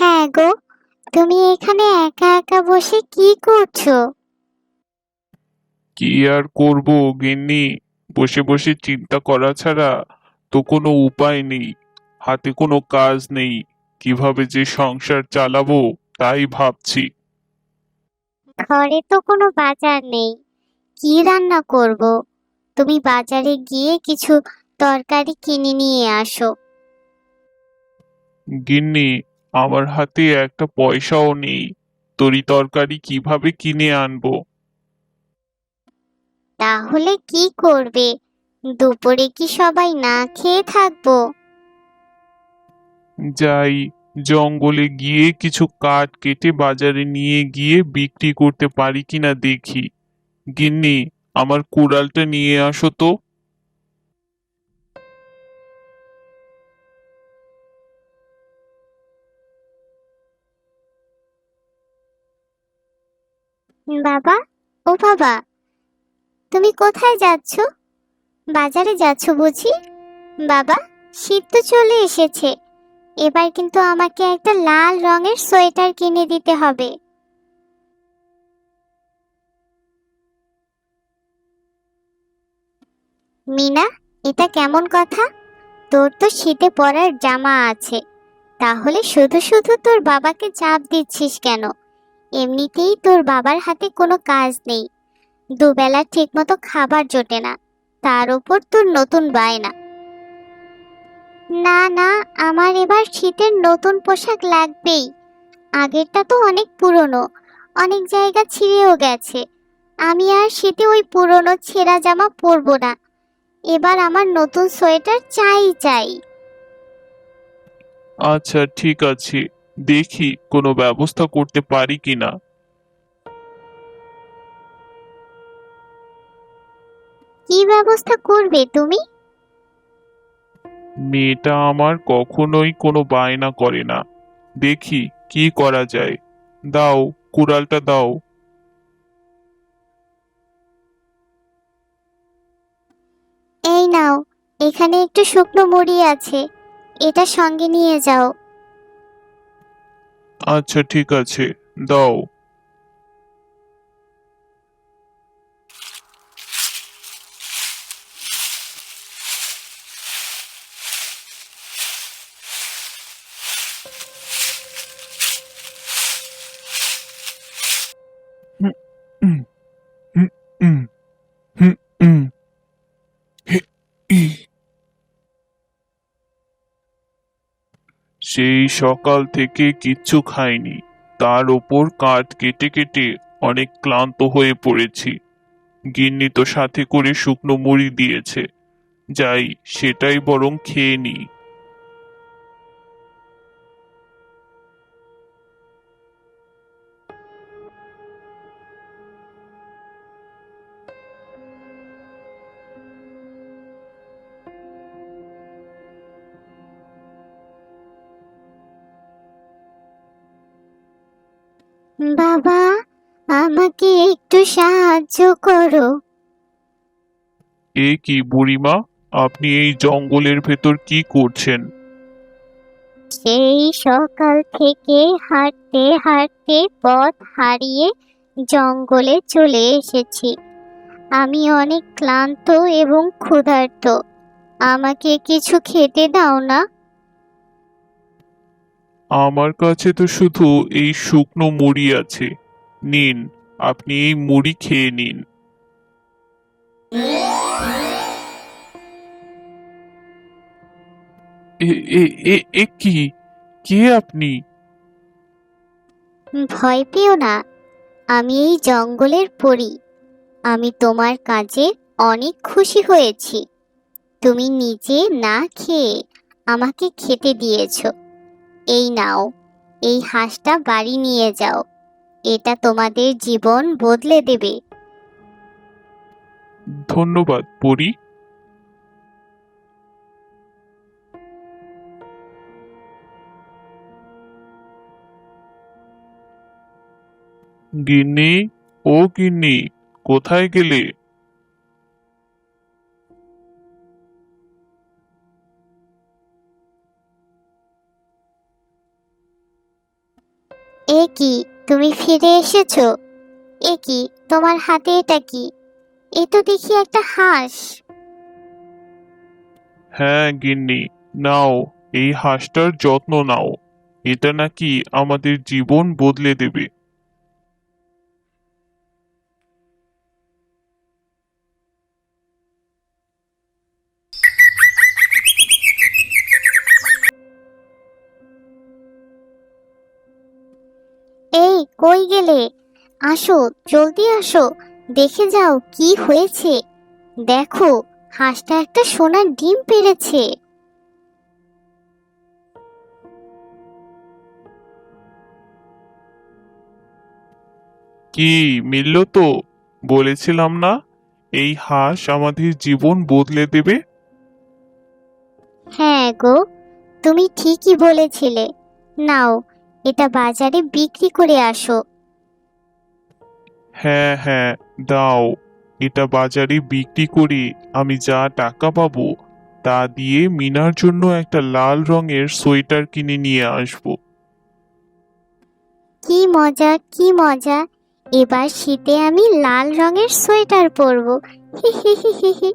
হ্যাঁ গো তুমি এখানে একা একা বসে কি করছ? কি আর করব গিন্নি? বসে বসে চিন্তা করা ছাড়া তো কোনো উপায় নেই। হাতে কোনো কাজ নেই। কীভাবে যে সংসার চালাবো তাই ভাবছি। ঘরে তো কোনো বাজার নেই। কি রান্না করব? তুমি বাজারে গিয়ে কিছু তরকারি কিনে নিয়ে আসো। গিন্নি আমার হাতে একটা পয়সাও নেই তরি তরকারি কীভাবে কিনে আনব? তাহলে কি করবে? দুপুরে কি সবাই না খেয়ে থাকব? যাই জঙ্গলে গিয়ে কিছু কাঠ কেটে বাজারে নিয়ে গিয়ে বিক্রি করতে পারি কিনা দেখি। গিন্নি আমার কুড়ালটা নিয়ে আসো তো। বাবা, ও বাবা, তুমি কোথায় যাচ্ছ? বাজারে যাচ্ছ বুঝি? বাবা, শীত তো চলে এসেছে। এবার কিন্তু আমাকে একটা লাল রঙের সোয়েটার কিনে দিতে হবে। মিনা, এটা কেমন কথা? তোর তো শীতে পরার জামা আছে। তাহলে শুধু শুধু তোর বাবাকে চাপ দিচ্ছিস কেন? এমনিতেই তোর বাবার হাতে কোনো কাজ নেই। দুবেলা ঠিকমতো খাবার জোটে না। তার উপর তোর নতুন বায়না। না না, আমার এবার শীতের নতুন পোশাক লাগবেই। আগেরটা তো অনেক পুরনো। অনেক জায়গা ছিঁড়েও গেছে। আমি আর শীতে ওই পুরনো ছেঁড়া জামা পরবো না। এবার আমার নতুন সোয়েটার চাই চাই। আচ্ছা ঠিক আছে। দেখি কোনো ব্যবস্থা করতে পারি কিনা। কি ব্যবস্থা করবে তুমি? মেয়েটা আমার কখনোই কোনো বায়না করে না। দেখি কি করা যায়। দাও কুড়ালটা দাও। এই নাও এখানে একটু শুকনো মুড়ি আছে। এটা সঙ্গে নিয়ে যাও। আচ্ছা ঠিক আছে দাও। সেই সকাল থেকে কিচ্ছু খাইনি। তার ওপর কাঠ কেটে কেটে অনেক ক্লান্ত হয়ে পড়েছি। গিন্নি তো সাথে করে শুকনো মুড়ি দিয়েছে। যাই, সেটাই বরং খেয়ে নিই। বাবা আমাকে একটু সাহায্য করো। এ কি বুড়িমা? আপনি এই জঙ্গলের ভেতর কি করছেন? সেই সকাল থেকে হাঁটতে হাঁটতে পথ হারিয়ে জঙ্গলে চলে এসেছি। আমি অনেক ক্লান্ত এবং ক্ষুধার্ত। আমাকে কিছু খেতে দাও না। আমার কাছে তো শুধু এই শুকনো মুড়ি আছে। নিন, আপনি এই মুড়ি খেয়ে নিন। এ কি? কে আপনি? ভয় পেও না, আমি এই জঙ্গলের পরী। আমি তোমার কাজে অনেক খুশি হয়েছি। তুমি নিজে না খেয়ে আমাকে খেতে দিয়েছ। এই নাও, এই হাঁসটা বাড়ি নিয়ে যাও, এটা তোমাদের জীবন বদলে দেবে। ধন্যবাদ, পরি। গিন্নি, ও গিন্নি, কোথায় গেলে? এ কি, তুমি ফিরে এসেছ? এ কি, তোমার হাতে এটা কি? এ তো দেখি একটা হাঁস। হ্যাঁ গিন্নি, নাও, এই হাঁসটার যত্ন নাও। এটা নাকি আমাদের জীবন বদলে দেবে। কই গেলে? আসো জলদি আসো দেখে যাও কি হয়েছে। দেখো হাঁসটা একটা সোনার ডিম পেড়েছে। কি মিলল তো? বলেছিলাম না এই হাঁস আমাদের জীবন বদলে দেবে? হ্যাঁ গো তুমি ঠিকই বলেছিলে। নাও এটা বাজারে বিক্রি করে আসো। হ্যাঁ হ্যাঁ দাও। এটা বাজারে বিক্রি করে আমি যা টাকা পাবো তা দিয়ে মিনার জন্য একটা লাল রঙের সোয়েটার কিনে নিয়ে আসব। কি মজা কি মজা। এবার শীতে আমি লাল রঙের সোয়েটার পরবো। হি হি হি হি